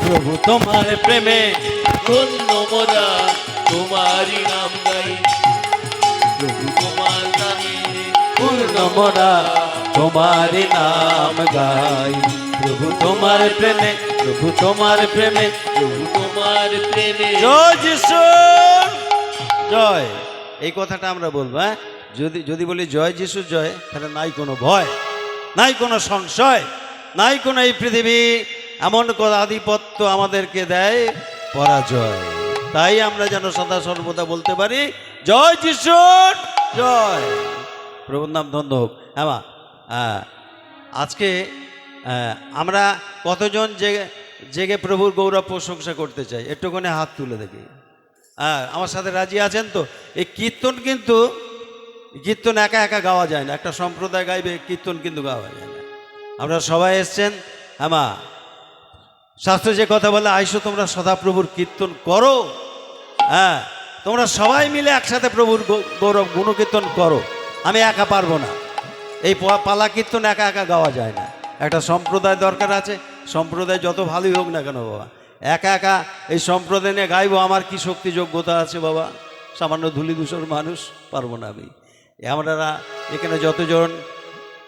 প্রভু তোমার প্রেমে ধন্য মোরা, তোমারই নাম গাই। প্রভু তোমার পূর্ণ মোরা তোমার নাম গাই। প্রভু তোমার প্রেমে, প্রভু তোমার প্রেমে, প্রভু তোমার প্রেমে। জয়। এই কথাটা আমরা বলব হ্যাঁ? যদি যদি বলি জয় যিশু, জয়, তাহলে নাই কোনো ভয়, নাই কোনো সংশয়। নাই কোনো এই পৃথিবী এমন আধিপত্য আমাদেরকে দেয় পরাজয়। তাই আমরা যেন সদা সর্বদা বলতে পারি জয় যিশু জয়। প্রভুর নাম ধন্য হোক। হ্যাঁ হ্যাঁ। আজকে আহ, আমরা কতজন জেগে জেগে প্রভুর গৌরব প্রশংসা করতে চাই একটুখানি হাত তুলে দেখি। হ্যাঁ আমার সাথে রাজি আছেন তো? এই কীর্তন কিন্তু কীর্তন একা একা গাওয়া যায় না একটা সম্প্রদায় গাইবে কীর্তন কিন্তু গাওয়া যায় না। আমরা সবাই এসছেন। হ্যাঁ মা শাস্ত্রে যে কথা বলে, আইসো তোমরা সদাপ্রভুর কীর্তন করো। হ্যাঁ তোমরা সবাই মিলে একসাথে প্রভুর গৌরব, গুণকীর্তন করো। আমি একা পারব না। এই পালা কীর্তন একা একা গাওয়া যায় না। একটা সম্প্রদায় দরকার আছে। সম্প্রদায় যত ভালোই হোক না কেন বাবা। একা একা এই সম্প্রদায় নিয়ে গাইবো, আমার কি শক্তি যোগ্যতা আছে বাবা? সামান্য ধুলি ধূসর মানুষ পারব না আমি। আমরা এখানে যতজন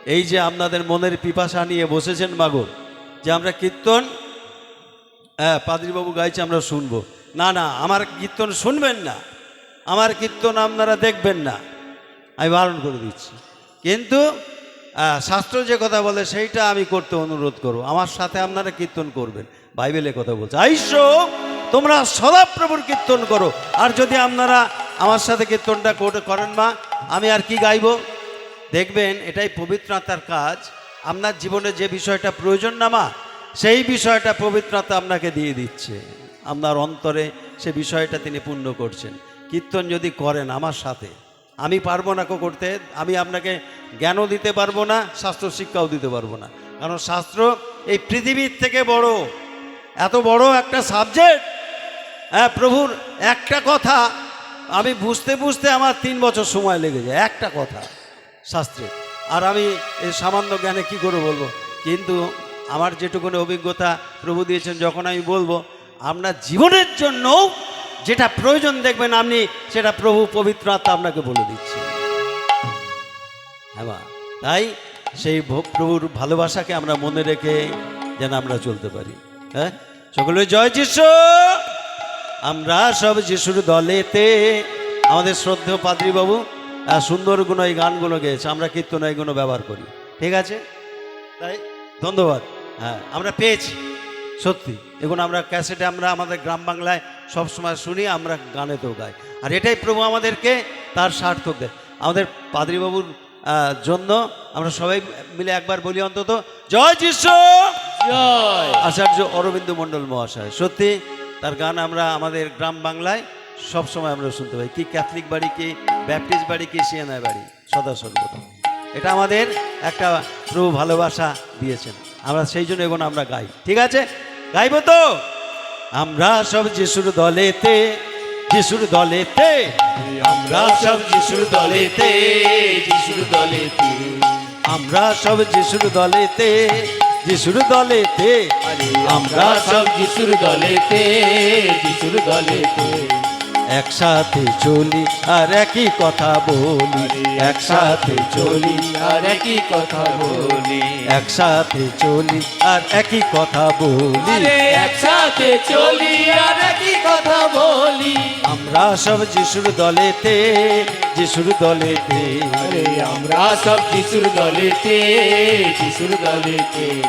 এই যে আপনাদের মনের পিপাসা নিয়ে বসেছেন মাগো, যে আমরা কীর্তন হ্যাঁ পাদ্রীবাবু গাইছে, আমরা শুনব। না না, আমার কীর্তন শুনবেন না। আমার কীর্তন আপনারা দেখবেন না। আমি বারণ করে দিচ্ছি। কিন্তু শাস্ত্র যে কথা বলে, সেইটা আমি করতে অনুরোধ করব। আমার সাথে আপনারা কীর্তন করবেন। বাইবেলে কথা বলছে, আইস, তোমরা সদাপ্রভুর কীর্তন করো। আর যদি আপনারা আমার সাথে কীর্তনটা করে- করেন মা, আমি আর কি গাইবো? দেখবেন, এটাই পবিত্রতার কাজ। আপনার জীবনে যে বিষয়টা প্রয়োজন না মা সেই বিষয়টা পবিত্র আত্মা আপনাকে দিয়ে দিচ্ছে। আপনার অন্তরে সে বিষয়টা তিনি পূর্ণ করছেন। কীর্তন যদি করেন আমার সাথে, আমি পারব না কো করতে, আমি আপনাকে জ্ঞানও দিতে পারব না, শাস্ত্র শিক্ষাও দিতে পারব না। কারণ শাস্ত্র এই পৃথিবীর থেকে বড়, এত বড় একটা সাবজেক্ট হ্যাঁ প্রভুর একটা কথা, আমি বুঝতে বুঝতে আমার তিন বছর সময় লেগে যায়, একটা কথা। শাস্ত্রে। আর আমি এই সামান্য জ্ঞানে কি করে বলব? কিন্তু আমার যেটুকুনি অভিজ্ঞতা প্রভু দিয়েছেন যখন আমি বলব আপনার জীবনের জন্য যেটা প্রয়োজন দেখবেন আপনি সেটা প্রভু পবিত্র আত্মা আপনাকে বলে দিচ্ছে। হ্যাঁ তাই সেই প্রভুর ভালোবাসাকে আমরা মনে রেখে যেন আমরা চলতে পারি। হ্যাঁ? সকলে জয় যিশু! আমরা সব যিশুর দলেতে আমাদের শ্রদ্ধেয় পাদ্রীবাবু আহ, সুন্দর গুণ এই গানগুলো গেয়েছে আমরা কীর্তন এইগুলো ব্যবহার করি। ঠিক আছে? তাই? ধন্যবাদ। হ্যাঁ আমরা পেয়েছি সত্যি। এগুলো আমরা ক্যাসেটে আমরা আমাদের গ্রাম বাংলায় সবসময় শুনি আমরা গানেতেও গাই। আর এটাই প্রভু আমাদেরকে তার সার্থক দেয়। আমাদের পাদ্রীবাবুর জন্য আমরা সবাই মিলে একবার বলি অন্তত জয় যিশু! জয়! আচার্য অরবিন্দ মণ্ডল মহাশয়। সত্যি তার গান আমরা আমাদের গ্রাম বাংলায় সব সময় আমরা শুনতে পাই, কি ক্যাথলিক বাড়ি, কি ব্যাপটিস্ট বাড়ি, কি সিয়ানায় বাড়ি? সদা এটা আমাদের একটা প্রভু ভালোবাসা দিয়েছেন। আমরা সেই জন্য এখন আমরা গাই। ঠিক আছে? গাইব তো? আমরা সব যিশুর দলেতে যিশুর দলেতে, আমরা সব যিশুর দলেতে যিশুর দলেতে, আমরা সব যিশুর দলেতে যিশুর দলেতে, আমরা সব যিশুর দলেতে যিশুর দলেতে। একসাথে চলি আর একই কথা বলি। একসাথে চলি আর একই কথা বলি। একসাথে চলি আর একই কথা বলি। একসাথে চলি আর একই কথা বলি। আমরা সব যিশুর দলেতে যিশুর দলেতে। আরে আমরা সব যিশুর দলেতে যিশুর দলেতে।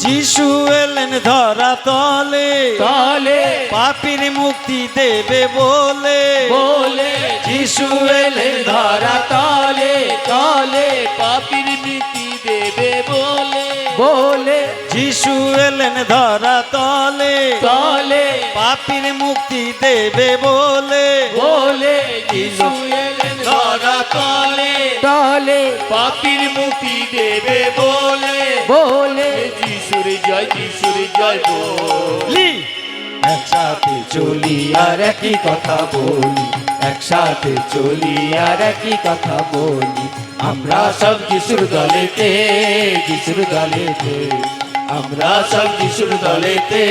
যিশু এলেন ধরা তলে তলে। পাপির মুক্তি দেবে বলে। বলে। যিশু এলে ধরা তলে তলে পাপির মিটি দেবে বলে। বলে। যিশু এলেন ধরা তলে তলে। পাপির মুক্তি দেবে বলে। বলে। যিশু এলেন ধরা তলে তলে পাপির মুক্তি দেবে বলে। বলে। যিশুর জয় যিশুর জয় বলি। একসাথে চলি আর একই কথা বলি। একসাথে চলি আর একই কথা বলি। আমরা সব যিশুর দলেতে যিশুর দলেতে। আমরা সব যিশুর দলেতে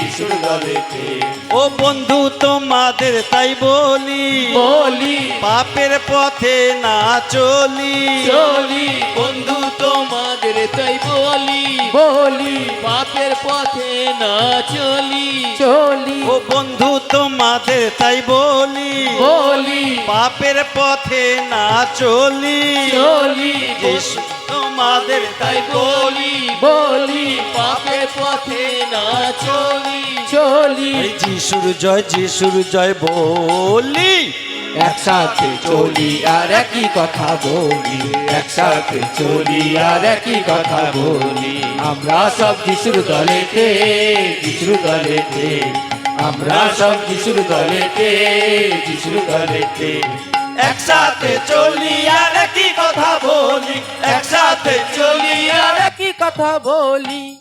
যিশুর দলেতে। ও বন্ধু তোমাদের তাই বলি বলি। পাপের পথে না চলি। চলি। বন্ধু তোমাদের তাই বলি বলি। পাপের পথে না চলি। চলি। ও বন্ধু তোমাদের তাই বলি বলি। পাপের পথে না চলি। চলি। যিশু তোমাদের তাই বলি বলি পাপের পথে না চলি। চলি। যিশুর জয় যিশুর জয় বলি। একসাথে চলি আর একই কথা বলি। একসাথে চলি আর একই কথা বলি। আমরা সব যিশুর দলেতে যিশুর দলেতে। আমরা সব যিশুর দলেতে যিশুর দলেতে। একসাথে চলি আর একই কথা বলি। একসাথে চলি আর কথা বলি।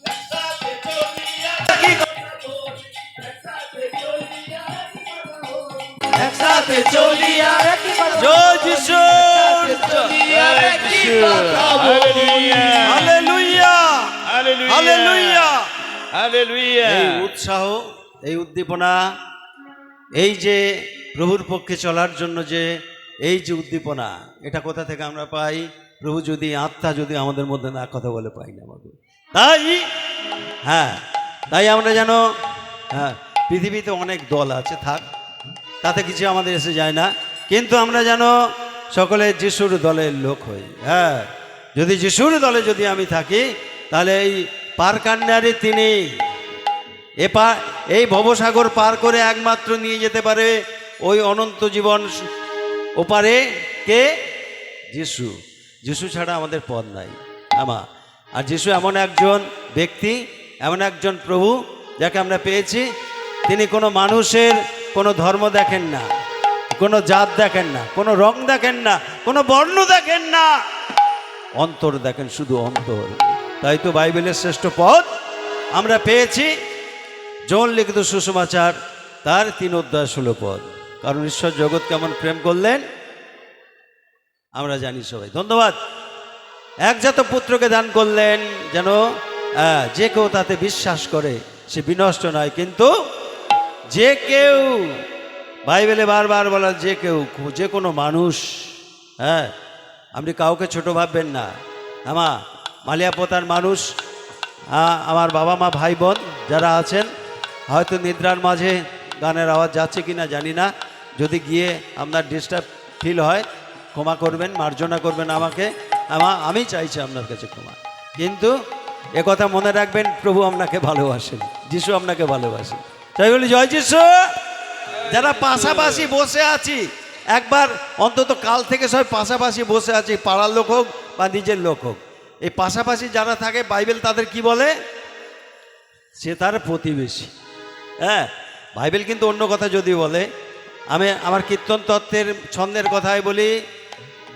একসাথে চলি আর একই কথা জয় যিশু। আর একই কথা বলি। হালেলুয়া। হালেলুয়া। Hallelujah. এই উৎসাহ এই উদ্দীপনা এই যে প্রভুর পক্ষে চলার জন্য যে এই যে উদ্দীপনা এটা কোথা থেকে আমরা পাই? প্রভু যদি আত্মা যদি আমাদের মধ্যে না কথা বলে, পাই না আমাদের। তাই হ্যাঁ তাই আমরা যেন হ্যাঁ পৃথিবীতে অনেক দল আছে, থাক, তাতে কিছু আমাদের এসে যায় না। কিন্তু আমরা যেন সকলে যিশুর দলের লোক হই হ্যাঁ। যদি যিশুর দলে যদি আমি থাকি, তাহলে এই পার কান্ডারি তিনি, এ পা, এই ভবসাগর পার করে একমাত্র নিয়ে যেতে পারে ওই অনন্ত জীবন ওপারে কে? যিশু। যিশু ছাড়া আমাদের পথ নাই। আমা। আর যিশু এমন একজন ব্যক্তি, এমন একজন প্রভু যাকে আমরা পেয়েছি, তিনি কোনো মানুষের কোনো ধর্ম দেখেন না, কোনো জাত দেখেন না, কোনো রং দেখেন না, কোনো বর্ণ দেখেন না। অন্তর দেখেন, শুধু অন্তর। তাই তো বাইবেলের শ্রেষ্ঠ পথ আমরা পেয়েছি। জন লিখিত সুষমাচার তার তিন অধ্যায় ষোলো পদ। কারণ ঈশ্বর জগৎ কেমন প্রেম করলেন আমরা জানি সবাই। ধন্যবাদ। একজাত পুত্রকে দান করলেন যেন যে কেউ তাতে বিশ্বাস করে, সে বিনষ্ট নয়। কিন্তু যে কেউ, বাইবেলে বারবার বলা যে কেউ, যে কোনো মানুষ হ্যাঁ আপনি কাউকে ছোট ভাববেন না। আমা মালিয়াপোতার মানুষ আমার বাবা মা, ভাই বোন যারা আছেন, হয়তো নিদ্রার মাঝে গানের আওয়াজ যাচ্ছে কি না জানি না। যদি গিয়ে আপনার ডিস্টার্ব ফিল হয় ক্ষমা করবেন, মার্জনা করবেন আমাকে। আমা চাইছি আপনার কাছে ক্ষমা। কিন্তু কথা মনে রাখবেন, প্রভু আপনাকে ভালোবাসেন, যিশু আপনাকে ভালোবাসেন। তাই বলি, জয় যিশু! যারা পাশাপাশি বসে আছি, একবার অন্তত কাল থেকে সবাই পাশাপাশি বসে আছি, পাড়ার লোক হোক বা নিজের লোক হোক। এই পাশাপাশি যারা থাকে, বাইবেল তাদের কি বলে? সে তার প্রতিবেশী। হ্যাঁ বাইবেল কিন্তু অন্য কথা যদি বলে, আমি আমার কীর্তন তত্ত্বের ছন্দের কথাই বলি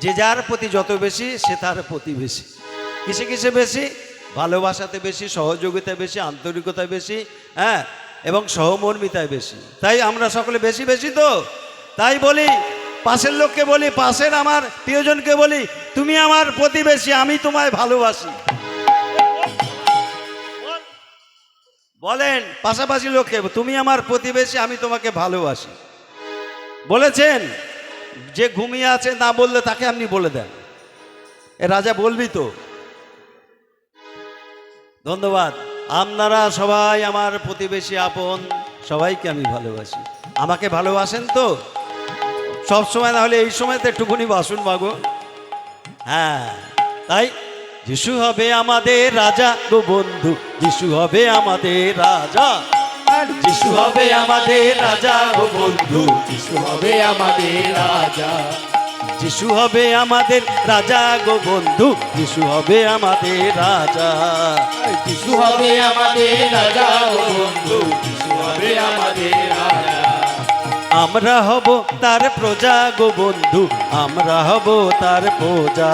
যে যার প্রতি যত বেশি, সে তার প্রতিবেশী কিসে কিসে বেশি? ভালোবাসাতে বেশি সহযোগিতা বেশি, আন্তরিকতায় বেশি হ্যাঁ? এবং সহমর্মিতায় বেশি। তাই আমরা সকলে বেশি বেশি তো? তাই বলি, পাশের লোককে বলি, পাশের আমার প্রিয়জনকে বলি, তুমি আমার প্রতিবেশী আমি তোমায় ভালোবাসি। বলেন পাশাপাশি লোককে, তুমি আমার প্রতিবেশী আমি তোমাকে ভালোবাসি। বলেছেন? যে ঘুমিয়ে আছে না বললে তাকে আপনি বলে দেন। এ রাজা বলবি তো। ধন্যবাদ। আপনারা সবাই আমার প্রতিবেশী আপন, সবাইকে আমি ভালোবাসি। আমাকে ভালোবাসেন তো? সব সময় না হলে এই সময়তে একটুকুনি বাসুন মাগো হ্যাঁ তাই যিশু হবে আমাদের রাজা গো বন্ধু, যিশু হবে আমাদের রাজা। যিশু হবে আমাদের রাজা ও বন্ধু। যিশু হবে আমাদের রাজা। যিশু হবে আমাদের রাজা গো বন্ধু। যিশু হবে আমাদের রাজা। যিশু হবে আমাদের রাজা ও বন্ধু। যিশু হবে আমাদের রাজা। আমরা হব তার প্রজা গো বন্ধু। আমরা হব তার প্রজা।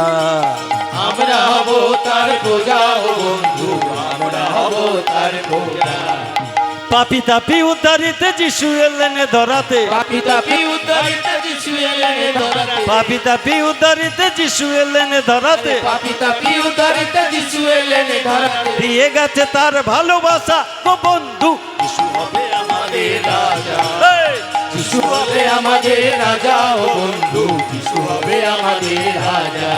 আমরা হব তার প্রজা ও বন্ধু। আমরা হব তার প্রজা। পাপি তাপি উদ্ধারিতে যিশু এলেন ধরাতে। পাপি তাপি উদ্ধারিত যিশু এলেন ধরাতে। পাপি তাপি উদ্ধারিতে যিশু এলেন ধরাতে। পাপি তাপি উদারিতে যিশু এলেন ধরাতে। দিয়ে গেছে তার ভালোবাসা ও বন্ধু যিশু হবে আমাদের রাজা। যিশু হবে আমাদের রাজা ও বন্ধু যিশু হবে আমাদের রাজা।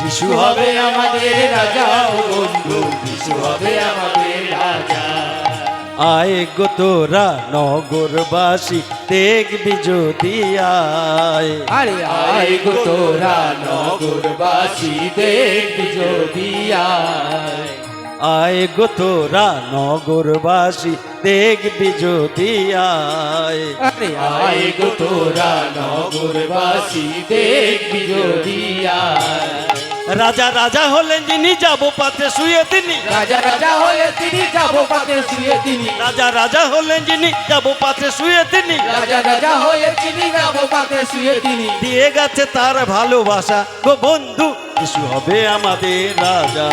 যিশু হবে আমাদের রাজা ও বন্ধু যিশু হবে আমাদের আয় গো তোরা নগরবাসী দেখবি যদি আয়। আরে আয় গো তোরা নগরবাসী দেখবি যদি আয়। আয় গো তোরা নগরবাসী দেখবি যদি আয়। আরে আয় গো তোরা নগরবাসী দেখবি যদি আয়। রাজা রাজা হলেন যিনি যাব পাতে শুয়ে তিনি। রাজা রাজা হলে তিনি যাব পাতে শুয়ে তিনি। রাজা রাজা হলেন যিনি যাব পাতে শুয়ে তিনি। রাজা রাজা হয়ে তিনি যাব পাতে শুয়ে তিনি। দিয়ে গেছে তার ভালোবাসা। গো বন্ধু যিশু হবে আমাদের রাজা।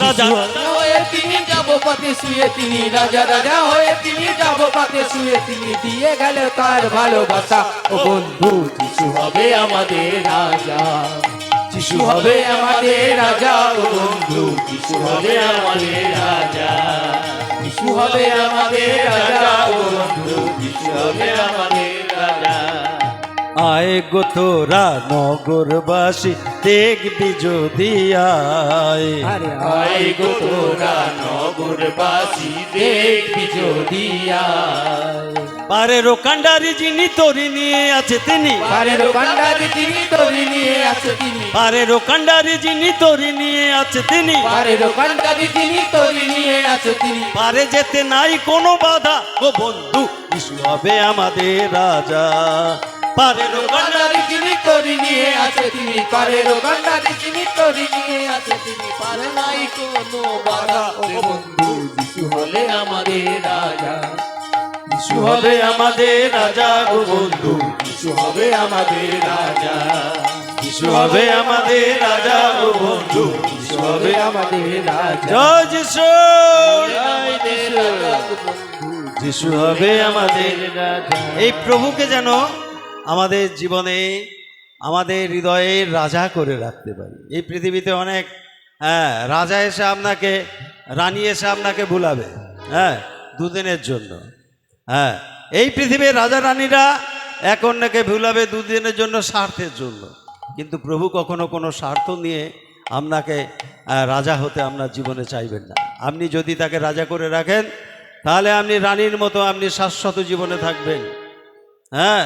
রাজা রাজা হয়ে তিনি যাব পাতে শুয়ে তিনি। রাজা রাজা হয়ে তিনি যাব পাতে শুয়ে তিনি। দিয়ে গেল তার ভালোবাসা। ও বন্ধু যিশু হবে আমাদের রাজা। যিশু হবে আমাদের রাজা বন্ধু যিশু হবে আমাদের রাজা। যিশু হবে আমাদের রাজা বন্ধু যিশু হবে আমাদের আয় গো তোরা নগরবাসী দেখবি যদি আয়। আয় গো তোরা নগরবাসী দেখবি যদি আয়। পারের কান্ডারি যিনি তরি নিয়ে আছে তিনি। পারের কান্ডারি তিনি তরি নিয়ে আছে তিনি। পারের কান্ডারি যিনি তরি নিয়ে আছে তিনি। পারের কান্ডারি তিনি তরি নিয়ে আছে তিনি। পারে যেতে নাই কোনো বাধা। ও বন্ধু যিশু হবে আমাদের রাজা। পারের কান্ডারি তিনি নিয়ে আছে তিনি। পারের নিয়ে আছে তিনি। পারে নাই কোনো বাধা। ও বন্ধু যিশু হলে আমাদের রাজা। যিশু হবে আমাদের রাজা ও বন্ধু। যিশু হবে আমাদের রাজা। যিশু হবে আমাদের রাজা ও বন্ধু। যিশু হবে আমাদের রাজা। জয় যিশু! রাজা যিশু। হবে আমাদের এই প্রভুকে যেন আমাদের জীবনে, আমাদের হৃদয়ের রাজা করে রাখতে পারি। এই পৃথিবীতে অনেক হ্যাঁ রাজা এসে আপনাকে, রানী এসে আপনাকে ভুলাবে হ্যাঁ দুদিনের জন্য হ্যাঁ। এই পৃথিবীর রাজা রানীরা এক অন্যকে ভুলাবে দুদিনের জন্য স্বার্থের জন্য। কিন্তু প্রভু কখনো কোনো স্বার্থ নিয়ে আপনাকে রাজা হতে আপনার জীবনে চাইবেন না। আপনি যদি তাকে রাজা করে রাখেন, তাহলে আপনি রানীর মতো আপনি শাশ্বত জীবনে থাকবেন। হ্যাঁ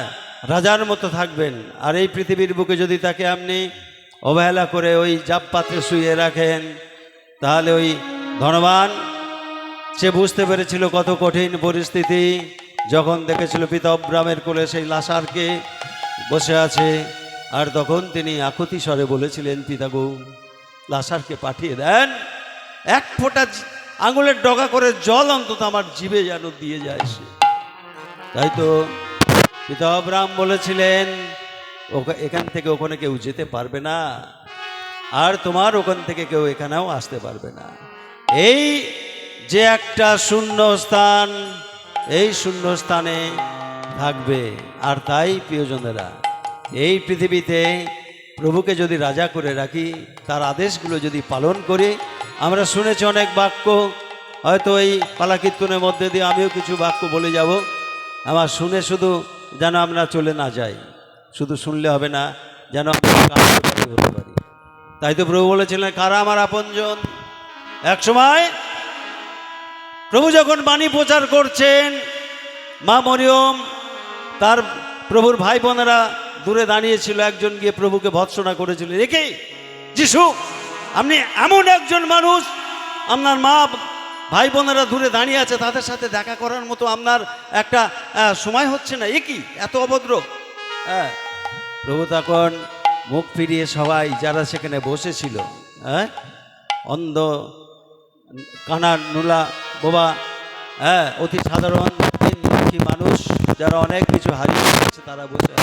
রাজার মতো থাকবেন। আর এই পৃথিবীর বুকে যদি তাকে আপনি অবহেলা করে ওই জাপ পাত্রে শুয়ে রাখেন, তাহলে ওই ধনবান, সে বুঝতে পেরেছিল কত কঠিন পরিস্থিতি। যখন দেখেছিল পিতা অব্রামের কোলে সেই লাশারকে বসে আছে, আর তখন তিনি আকুতি স্বরে বলেছিলেন, পিতা গৌ, লাশারকে পাঠিয়ে দেন। এক ফোঁটা আঙুলের ডগা করে জল অন্তত আমার জিভে যেন দিয়ে যায় সে। তাই তো পিতা অব্রাম বলেছিলেন এখান থেকে ওখানে কেউ যেতে পারবে না, আর তোমার ওখান থেকে কেউ এখানেও আসতে পারবে না। এই যে একটা শূন্য স্থান, এই শূন্য স্থানে থাকবে। আর তাই, প্রিয়জনেরা, এই পৃথিবীতে প্রভুকে যদি রাজা করে রাখি, তার আদেশগুলো যদি পালন করি, আমরা শুনেছি অনেক বাক্য, হয়তো এই পালা কীর্তনের মধ্যে দিয়ে আমিও কিছু বাক্য বলে যাব। আমার শুনে শুধু যেন আমরা চলে না যাই। শুধু শুনলে হবে না, যেন পারি। তাই তো প্রভু বলেছিলেন, কারা আমার আপনজন? এক সময় প্রভু যখন বাণী প্রচার করছেন, মা মরিয়ম, তার প্রভুর ভাই বোনেরা দূরে দাঁড়িয়েছিল, একজন গিয়ে প্রভুকে ভৎসনা করেছিল। রেখে যিশু, আপনি এমন একজন মানুষ, আপনার মা ভাই বোনেরা দূরে দাঁড়িয়ে আছে, তাদের সাথে দেখা করার মতো আপনার একটা সময় হচ্ছে না। এ কি? এত অভদ্র। হ্যাঁ। প্রভু তখন মুখ ফিরিয়ে সবাই যারা সেখানে বসেছিল হ্যাঁ? অন্ধ কানা নুলা, বোবা হ্যাঁ অতি সাধারণ মানুষ, যারা অনেক কিছু হারিয়ে ফেলেছে, তারা বসে।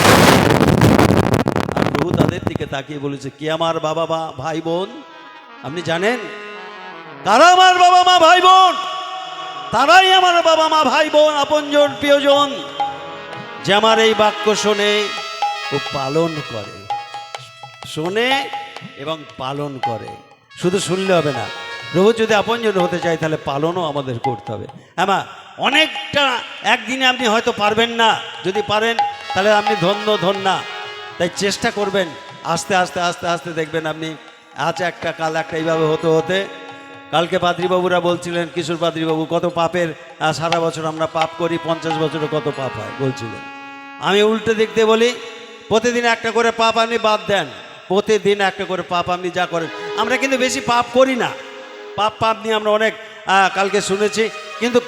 আর প্রভু তাদের দিকে তাকিয়ে বলেছে, কি আমার বাবা বা ভাই বোন? আপনি জানেন? কারা আমার বাবা মা ভাই বোন তারাই আমার বাবা মা ভাই বোন আপনজন, প্রিয়জন, যে আমার এই বাক্য শোনে ও পালন করে। শোনে এবং পালন করে। শুধু শুনলে হবে না, প্রভু যদি আপনজন হতে চাই তাহলে পালনও আমাদের করতে হবে। হ্যাঁ অনেকটা একদিনে আপনি হয়তো পারবেন না। যদি পারেন, তাহলে আপনি ধন্য, ধন্যা। তাই চেষ্টা করবেন, আস্তে আস্তে আস্তে আস্তে দেখবেন আপনি, আজ একটা, কাল একটা, এইভাবে হতে হতে কালকে পাদ্রীবাবুরা বলছিলেন, কিশোর পাদ্রীবাবু কত পাপের সারা বছর আমরা পাপ করি, পঞ্চাশ বছরে কত পাপ হয়, বলছিলেন। আমি উল্টে দিয়ে বলি, প্রতিদিন একটা করে পাপ আপনি বাদ দেন, প্রতিদিন একটা করে পাপ আপনি যা করেন, আমরা কিন্তু বেশি পাপ করি না। পাপ পাপ নিয়ে আমরা অনেক কালকে শুনেছি, কিন্তু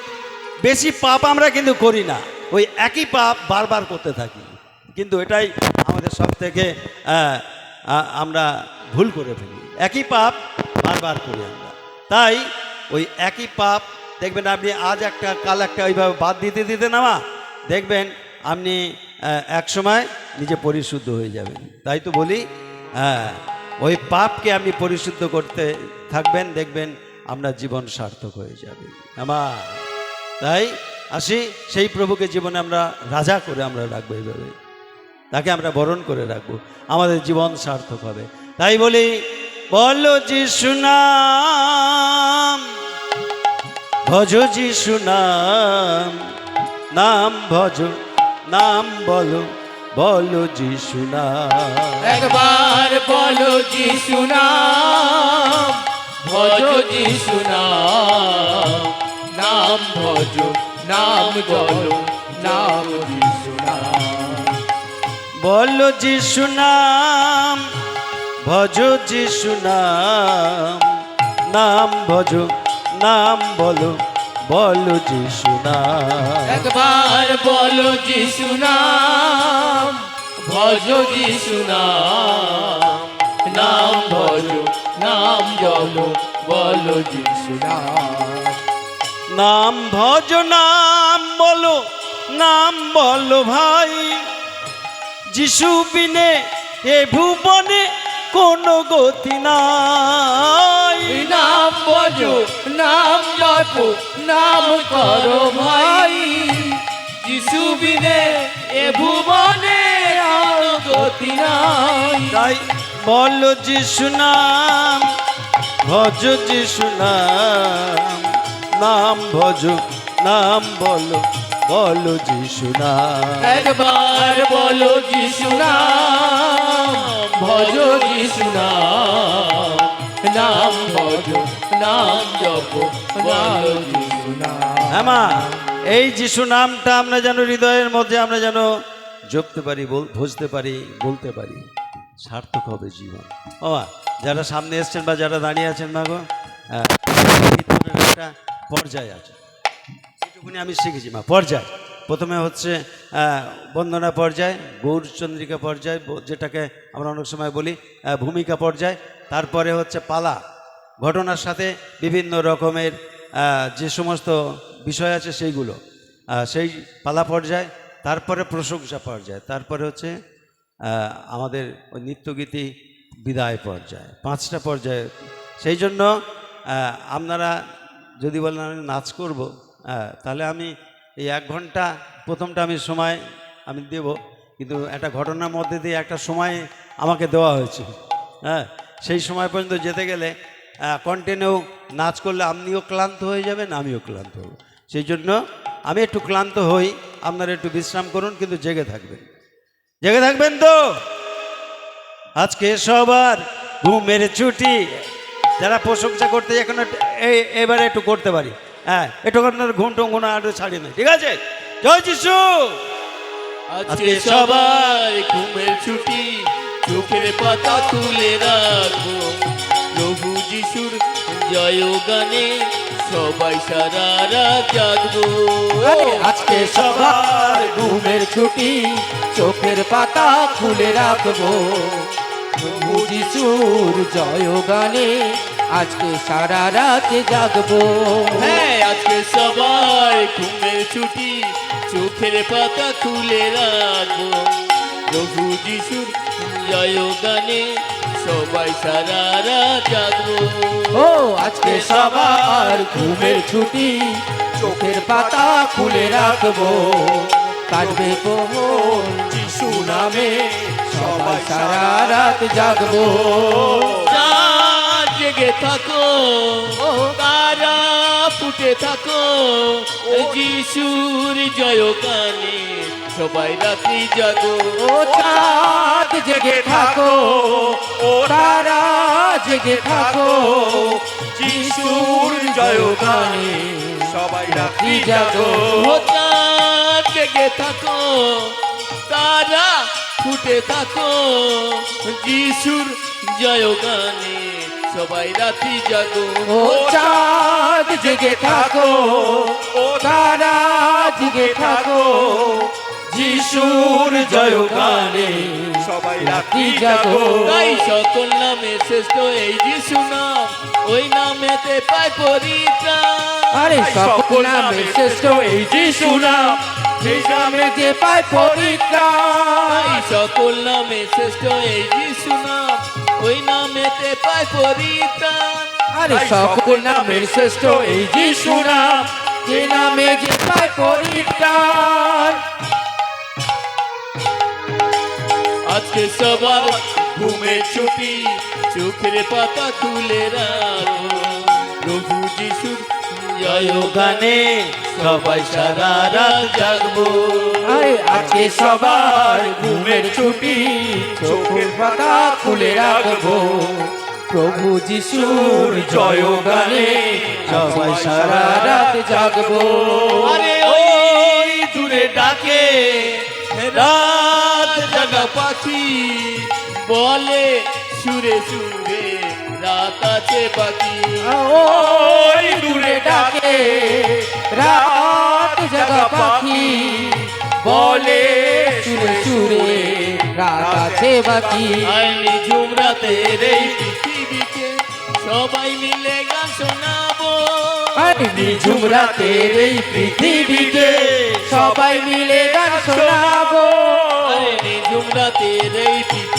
বেশি পাপ আমরা কিন্তু করি না, ওই একই পাপ বারবার করতে থাকি। কিন্তু এটাই আমাদের সব থেকে আমরা ভুল করে ফেলি, একই পাপ বারবার করি আমরা। তাই ওই একই পাপ, দেখবেন আপনি আজ একটা, কাল একটা ওইভাবে বাদ দিতে দিতে নামা, দেখবেন আপনি এক সময় নিজে পরিশুদ্ধ হয়ে যাবেন। তাই তো বলি হ্যাঁ ওই পাপকে আপনি পরিশুদ্ধ করতে থাকবেন, দেখবেন আমরা জীবন সার্থক হয়ে যাবে। আমার তাই আসি, সেই প্রভুকে জীবনে আমরা রাজা করে আমরা রাখব এইভাবে। তাকে আমরা বরণ করে রাখব। আমাদের জীবন সার্থক হবে। তাই বলি বলো যিশু নাম ভজ যিশু নাম নাম ভজ নাম বলো বলো যিশু নাম একবার বলো যিশু নাম ভজ যিশু নাম নাম ভজ নাম বলো নাম যিশু নাম বলো যিশু নাম ভজ যিশু নাম নাম ভজ নাম বলো বলো যিশু নাম। একবার বলো যিশু নাম ভজ যিশু নাম নাম ভজ নাম বলো বলো যিশু নাম। নাম ভজ নাম বলো নাম বলো ভাই। যিশু বিনে এ ভুবনে কোনো গতি নাই? নাম বজো নাম জপো নাম করো ভাই। যিশু বিনে এ ভুবনে আর গতি নাই। তাই বলো যিশু নাম ভজ যিশু নাম নাম ভজ নাম বলো বলো যিশু নাম। একবার বলো যিশু নাম ভজ যিশু নাম নাম নাম জপো যিশু নাম হ্যাঁ মা, এই যিশু নামটা আমরা যেন হৃদয়ের মধ্যে আমরা যেন জপতে পারি বুঝতে পারি বলতে পারি সার্থক হবে জীবন। বাবা যারা সামনে এসছেন বা যারা দাঁড়িয়ে আছেন মা গো হ্যাঁ, একটা পর্যায় আছে। এটুকুনি আমি শিখেছি মা পর্যায়। প্রথমে হচ্ছে বন্দনা পর্যায় গৌরচন্দ্রিকা পর্যায় যেটাকে আমরা অনেক সময় বলি ভূমিকা পর্যায়। তারপরে হচ্ছে পালা। ঘটনার সাথে বিভিন্ন রকমের যে সমস্ত বিষয় আছে সেইগুলো। সেই পালা পর্যায়, তারপরে প্রশংসা পর্যায়, তারপরে হচ্ছে আমাদের ওই নৃত্যগীতি বিদায় পর্যায়, পাঁচটা পর্যায়ে। সেই জন্য আপনারা যদি বলেন আমি নাচ করব তাহলে আমি এই এক ঘণ্টা, প্রথমটা আমি সময় আমি দেব, কিন্তু একটা ঘটনার মধ্যে দিয়ে একটা সময় আমাকে দেওয়া হয়েছে। হ্যাঁ সেই সময় পর্যন্ত যেতে গেলে কন্টিনিউ নাচ করলে আপনিও ক্লান্ত হয়ে যাবেন, আমিও ক্লান্ত হব। সেই জন্য আমি একটু ক্লান্ত হই, আপনারা একটু বিশ্রাম করুন, কিন্তু জেগে থাকবেন। জেগে থাকবেন তো? আজকে সবার ঘুমের ছুটি। যারা প্রশংসা করতে এখন এবারে একটু করতে পারি। হ্যাঁ একটু আপনার ঘুম টুম ঘুম আর ছাড়িয়ে নেই ঠিক আছে? জয় যিশু! আজকে সবাই ঘুমের ছুটি চোখের পাতা তুলে রাখব। প্রভু যিশুর জয় গানে সবাই সারা রাত জাগবো। আজকে সবার ঘুমের ছুটি চোখের পাতা খুলে রাখব। প্রভু যিশুর জয় গানে আজকে সারা রাত জাগবো। হ্যাঁ আজকে সবাই ঘুমের ছুটি চোখের পাতা তুলে রাখব। প্রভু যিশুর জয় গানে সবাই সারা রাত জাগবো। ও আজকে সবার ঘুমের ছুটি চোখের পাতা খুলে রাখব। কাটবে প্রহর যিশু নামে সবাই সারা রাত জাগবো। জেগে থাকো তারা ফুটে থাকো। যিশুর জয় গানে সবাই রাত্রি জাগো। ও চাঁদ জেগে থাকো ও তারা জেগে থাকো। যিশুর জয় গানে সবাই রাত্রি জাগো। ও চাঁদ জেগে থাকো তারা ফুটে থাকো। যিশুর জয় গানে সবাই রাত্রি জাগো। ও চাঁদ জেগে থাকো ও তারা জেগে থাকো যিশুর জয় গানে সবাই রাত্রি জাগো। তাই সকল নামে শ্রেষ্ঠ এই যিশু নাম ওই নামেতে পায় পরিত্রাণ। আরে সকল নামে শ্রেষ্ঠ এই যিশু নাম সেই নামে যে পায় পরিত্রাণ সকল নামে শ্রেষ্ঠ এই যিশু নাম ওই নামেতে পায় পরিত্রাণ আরে সকল নামের শ্রেষ্ঠ এই যিশু নাম যে নামে যে পায় পরিত্রাণ আজকে সবার ঘুমে ছুটি চোখের পাতা তুলে রাখো। প্রভু যিশুর জয় গানে সবাই সারা রাত জাগবো। আজকে সবার ঘুমের ছুটি চোখের পাতা খুলে রাখব। প্রভু যিশুর জয় গানে সবাই সারা রাত জাগবো। আরে ওই দূরে ডাকে রাত জাগা পাখি বলে সুরে সুরে রাত আছে বাকি। ওই দূরে ডাকে রাত জাগা পাখি। বলে সুরে সুরে রাত আছে বাকি। আইনি ঝুমরাতের এই পৃথিবীকে সবাই মিলে গান শোনাবো। আরে নিঝুম রাতের এই পৃথিবীতে সবাই মিলে গান শোনাবো। আরে নিঝুম রাতের এই পৃথিবীকে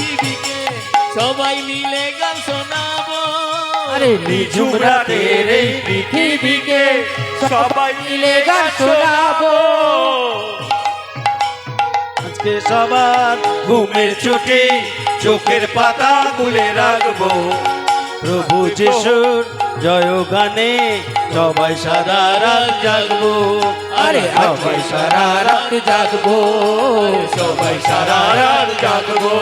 সবাই মিলে গান শোনাবো। আরে নিঝুম রাতের এই পৃথিবীকে সবাই মিলে গান শোনাবো। আজকে সবার ঘুমের ছুটি চোখের পাতা খুলে রাখব। প্রভু যিশুর জয় গানে সবাই সারা রাত জাগবো। আরে সবাই সারা রাত জাগবো। সবাই সারা রাত জাগবো।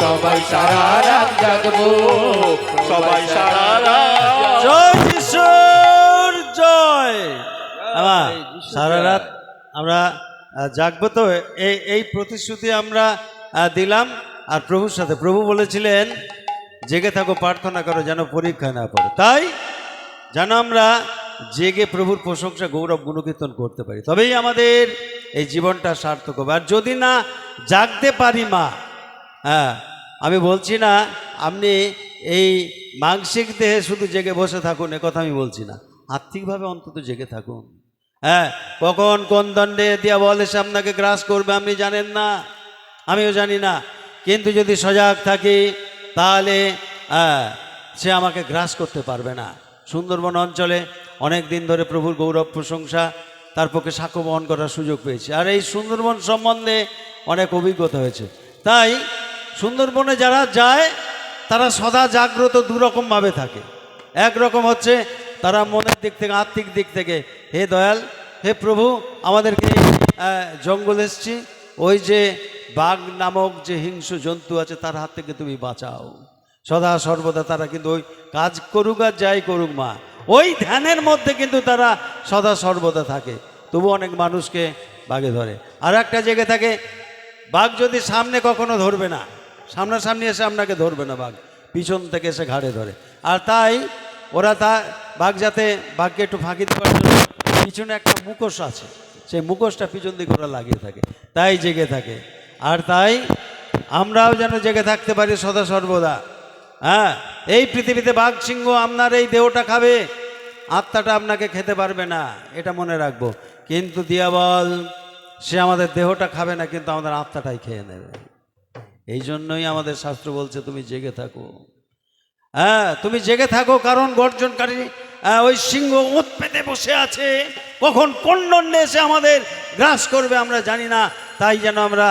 সবাই সারা রাত জাগবো। সবাই সারা রাত জয় যিশুর জয়। আমার সারা রাত আমরা জাগবো তো। এই এই প্রতিশ্রুতি আমরা দিলাম। আর প্রভুর সাথে প্রভু বলেছিলেন জেগে থাকো প্রার্থনা করো যেন পরীক্ষা না পড়ে। তাই যেন আমরা জেগে প্রভুর প্রশংসা গৌরব গুণকীর্তন করতে পারি। তবেই আমাদের এই জীবনটা সার্থক হবে। আর যদি না জাগতে পারি মা হ্যাঁ আমি বলছি না আপনি এই মানসিক দেহে শুধু জেগে বসে থাকুন কথা আমি বলছি না। আর্থিকভাবে অন্তত জেগে থাকুন। হ্যাঁ কখন কোন দণ্ডে দিয়া বল এসে আপনাকে গ্রাস করবে আপনি জানেন না আমিও জানি না। কিন্তু যদি সজাগ থাকি তাহলে হ্যাঁ, সে আমাকে গ্রাস করতে পারবে না। সুন্দরবন অঞ্চলে অনেক দিন ধরে প্রভুর গৌরব প্রশংসা, তার পক্ষে সাক্ষ্য বহন করার সুযোগ পেয়েছি। আর এই সুন্দরবন সম্বন্ধে অনেক অভিজ্ঞতা হয়েছে। তাই সুন্দরবনে যারা যায়, তারা সদা জাগ্রত দুরকমভাবে থাকে। একরকম হচ্ছে তারা মনের দিক থেকে আর্থিক দিক থেকে, হে দয়াল, হে প্রভু, আমাদেরকে জঙ্গল এসছি। ওই যে বাঘ নামক যে হিংস্র জন্তু আছে, তার হাত থেকে তুমি বাঁচাও। সদা সর্বদা তারা কিন্তু ওই, কাজ করুক আর যাই করুক মা ওই ধ্যানের মধ্যে কিন্তু তারা সদা সর্বদা থাকে। তবু অনেক মানুষকে বাঘে ধরে। আর একটা জেগে থাকে, বাঘ যদি সামনে কখনো ধরবে না, সামনাসামনি এসে আপনাকে ধরবে না বাঘ, পিছন থেকে এসে ঘাড়ে ধরে। আর তাই ওরা তা, বাঘ যাতে বাঘকে একটু ফাঁকি দেওয়ার জন্য পিছনে একটা মুখোশ আছে, সেই মুখোশটা পিছন দিকে ওরা লাগিয়ে থাকে, তাই জেগে থাকে। আর তাই আমরাও যেন জেগে থাকতে পারি সদা সর্বদা। হ্যাঁ এই পৃথিবীতে বাঘ সিংহ আপনার এই দেহটা খাবে। আত্মাটা আপনাকে খেতে পারবে না এটা মনে রাখব। কিন্তু দিয়াবল সে আমাদের দেহটা খাবে না কিন্তু আমাদের আত্মাটাই খেয়ে নেবে। এই জন্যই আমাদের শাস্ত্র বলছে তুমি জেগে থাকো। হ্যাঁ তুমি জেগে থাকো কারণ গর্জনকারী আহ, ওই সিংহ উৎ পেতে বসে আছে। কখন কোন দণ্ডে এসে আমাদের গ্রাস করবে আমরা জানি না। তাই যেন আমরা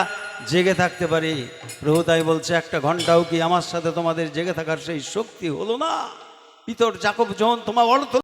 জেগে থাকতে পারি। প্রভু তাই বলছে, একটা ঘন্টাও কি আমার সাথে তোমাদের জেগে থাকার সেই শক্তি হলো না? পিতর জাকব যখন তোমার অর্থ